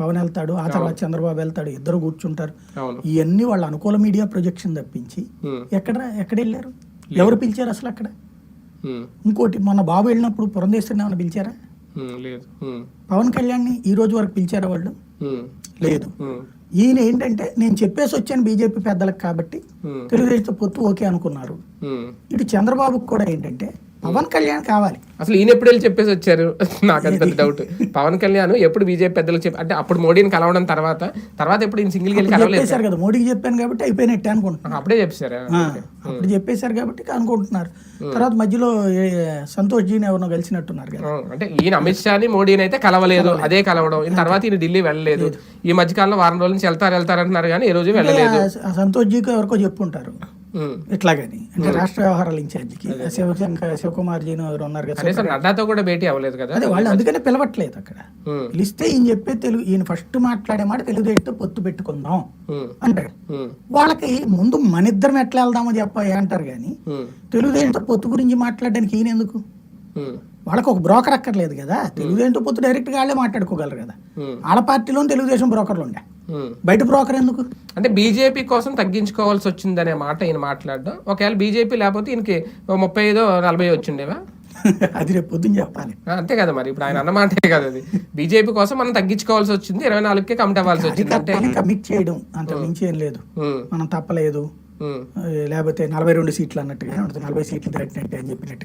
పవన్ వెళ్తాడు ఆ తర్వాత చంద్రబాబు వెళ్తాడు ఇద్దరు కూర్చుంటారు. ఇవన్నీ వాళ్ళ అనుకూల మీడియా ప్రొజెక్షన్ తప్పించి ఎక్కడ ఎక్కడ వెళ్ళారు? ఎవరు పిలిచారు అసలు అక్కడ? ఇంకోటి మొన్న బాబు వెళ్ళినప్పుడు పురంధేశ్వరిని ఏమైనా పిలిచారా? పవన్ కళ్యాణ్ని ఈ రోజు వరకు పిలిచారా వాళ్ళు? లేదు. ఈయన ఏంటంటే నేను చెప్పేసి వచ్చాను బీజేపీ పెద్దలకు కాబట్టి తెలుగుదేశం పొత్తు ఓకే అనుకున్నారు. ఇటు చంద్రబాబుకు కూడా ఏంటంటే పవన్ కళ్యాణ్ కావాలి. అసలు ఈయన ఎప్పుడు వెళ్ళి చెప్పేసి వచ్చారు? నాకు పెద్ద డౌట్ పవన్ కళ్యాణ్ ఎప్పుడు బీజేపీ పెద్దలకు చెప్పి అంటే అప్పుడు మోడీని కలవడం తర్వాత తర్వాత ఎప్పుడు ఈయన సింగిల్ వెళ్ళి కలవలేదు చెప్పేశారు కదా? మోడీకి చెప్పాను కాబట్టి అయిపోయినట్టే అనుకుంటున్నాను. అప్పుడే చెప్పారా ఆ, అప్పుడు చెప్పేశారు కాబట్టి అనుకుంటున్నారు. తర్వాత మధ్యలో సంతోష్ జీని ఎవరినో కలిసినట్టున్నారు కదా. అంటే ఈయన అమిత్ షాని మోడీని అయితే కలవలేదు అదే కలవడం. ఈయన తర్వాత ఈయన ఢిల్లీ వెళ్ళలేదు. ఈ మధ్య కాలంలో వారం రోజుల నుంచి వెళ్తారు వెళ్తారు అంటున్నారు కానీ ఏ రోజు వెళ్ళలేదు. సంతోష్ జీకి ఎవరికో చెప్పుంటారు. ఇట్లాగని అంటే రాష్ట్ర వ్యవహారాల ఇన్ఛార్జికి శివశంకర్ శివకుమార్ జీని ఎవరు ఉన్నారు కదా నడ్డాతో కూడా భేటీ అవ్వలేదు కదా? అదే వాళ్ళు అందుకనే పిలవట్లేదు అక్కడ. పిలిస్తే ఈయన చెప్పే తెలుగు ఈయన ఫస్ట్ మాట్లాడే మాట తెలుగుదేశంతో పొత్తు పెట్టుకుందాం అంటాడు వాళ్ళకి ముందు మన ఇద్దరం ఎట్లా వెళ్దామో చెప్ప అంటారు కానీ తెలుగుదేశంతో పొత్తు గురించి మాట్లాడడానికి ఈయన ఎందుకు? వాళ్ళకి ఒక బ్రోకర్ అక్కర్లేదు కదా. తెలుగుదేశంతో పొత్తు డైరెక్ట్గా వాళ్ళే మాట్లాడుకోగలరు కదా. వాళ్ళ పార్టీలో తెలుగుదేశం బ్రోకర్లు ఉండే. బయట బ్రోకర్ ఎందుకు? అంటే బీజేపీ కోసం తగ్గించుకోవాల్సి వచ్చిందనే మాట ఈయన మాట్లాడడం. ఒకవేళ బీజేపీ లేకపోతే ఈయనకి ముప్పై ఐదో నలభై వచ్చిండేవా? అది రేపు పొద్దున్న చెప్పాలి. అంతే కదా మరి. ఇప్పుడు ఆయన అన్నమాటే కదా అది. బీజేపీ కోసం మనం తగ్గించుకోవాల్సి వచ్చింది. ఇరవై నాలుగుకే కమిట్ అవ్వాల్సి వచ్చింది. అంటే కమిట్ చేయడం అంత మించి ఏం లేదు. మనం తప్పలేదు. లేకపోతే నలభై రెండు సీట్లు అన్నట్టుగా నలభై సీట్లు దాటినట్టే అని చెప్పినట్టు